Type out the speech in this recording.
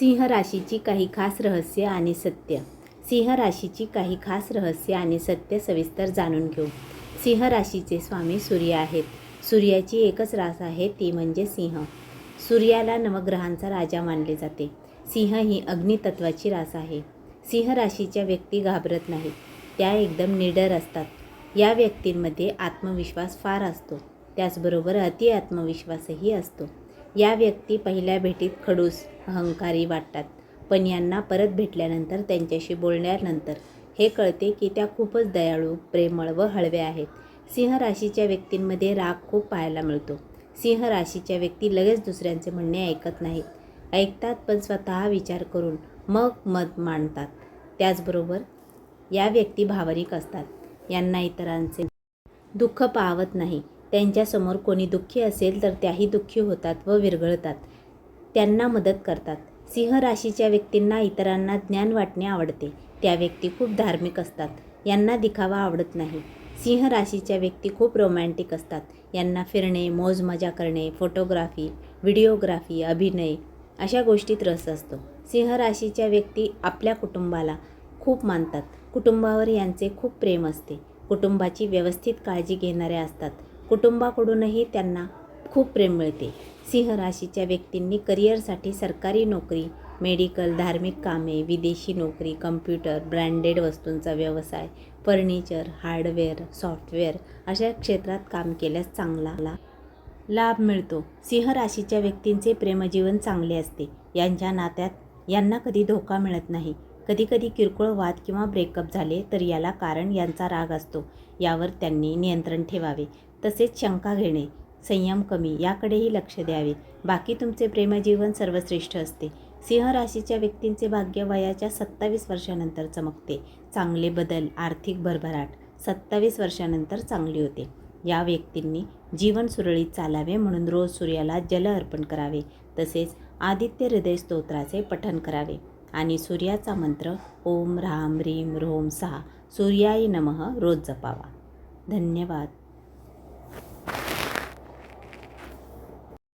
सिंह राशीची काही खास रहस्य आणि सत्य. सिंह राशीची काही खास रहस्य आणि सत्य सविस्तर जाणून घेऊ. सिंह राशीचे स्वामी सूर्य आहेत. सूर्याची एकच रास आहे ती म्हणजे सिंह. सूर्याला नवग्रहांचा राजा मानले जाते. सिंह ही अग्नितत्वाची रास आहे. सिंह राशीच्या व्यक्ती घाबरत नाहीत. त्या एकदम निडर असतात. या व्यक्तींमध्ये आत्मविश्वास फार असतो. त्याचबरोबर अति आत्मविश्वासही असतो. या व्यक्ती पहिल्या भेटीत खडूस अहंकारी वाटतात. पण यांना परत भेटल्यानंतर त्यांच्याशी बोलल्यानंतर हे कळते की त्या खूपच दयाळू प्रेमळ व हळव्या आहेत. सिंह राशीच्या व्यक्तींमध्ये राग खूप पाहायला मिळतो. सिंह राशीच्या व्यक्ती लगेच दुसऱ्यांचे म्हणणे ऐकत नाहीत. ऐकतात पण स्वतः विचार करून मग मत मांडतात. त्याचबरोबर या व्यक्ती भावनिक असतात. यांना इतरांचे दुःख पाहवत नाही. त्यांच्यासमोर कोणी दुःखी असेल तर त्याही दुःखी होतात व विरघळतात. त्यांना मदत करतात. सिंह राशीच्या व्यक्तींना इतरांना ज्ञान वाटणे आवडते. त्या व्यक्ती खूप धार्मिक असतात. यांना दिखावा आवडत नाही. सिंह राशीच्या व्यक्ती खूप रोमॅन्टिक असतात. यांना फिरणे मौजमजा करणे फोटोग्राफी व्हिडिओग्राफी अभिनय अशा गोष्टीत रस असतो. सिंह राशीच्या व्यक्ती आपल्या कुटुंबाला खूप मानतात. कुटुंबावर यांचे खूप प्रेम असते. कुटुंबाची व्यवस्थित काळजी घेणाऱ्या असतात. कुटुंबाकडूनही त्यांना खूप प्रेम मिळते. सिंह राशीच्या व्यक्तींनी करिअरसाठी सरकारी नोकरी मेडिकल धार्मिक कामे विदेशी नोकरी कम्प्युटर ब्रँडेड वस्तूंचा व्यवसाय फर्निचर हार्डवेअर सॉफ्टवेअर अशा क्षेत्रात काम केल्यास चांगला ला लाभ मिळतो. सिंह राशीच्या व्यक्तींचे प्रेमजीवन चांगले असते. यांच्या नात्यात यांना कधी धोका मिळत नाही. कधीकधी किरकोळ वाद किंवा ब्रेकअप झाले तर याला कारण यांचा राग असतो. यावर त्यांनी नियंत्रण ठेवावे. तसेच शंका घेणे संयम कमी याकडेही लक्ष द्यावे. बाकी तुमचे प्रेमजीवन सर्वश्रेष्ठ असते. सिंह राशीच्या व्यक्तींचे भाग्य वयाच्या सत्तावीस वर्षानंतर चमकते. चांगले बदल आर्थिक भरभराट सत्तावीस वर्षानंतर चांगली होते. या व्यक्तींनी जीवन सुरळीत चालावे म्हणून रोज सूर्याला जल अर्पण करावे. तसेच आदित्य हृदय स्तोत्राचे पठण करावे. आणि सूर्याचा मंत्र ओम राम रीम रोम सहा सूर्याय नमः रोज जपावा. धन्यवाद.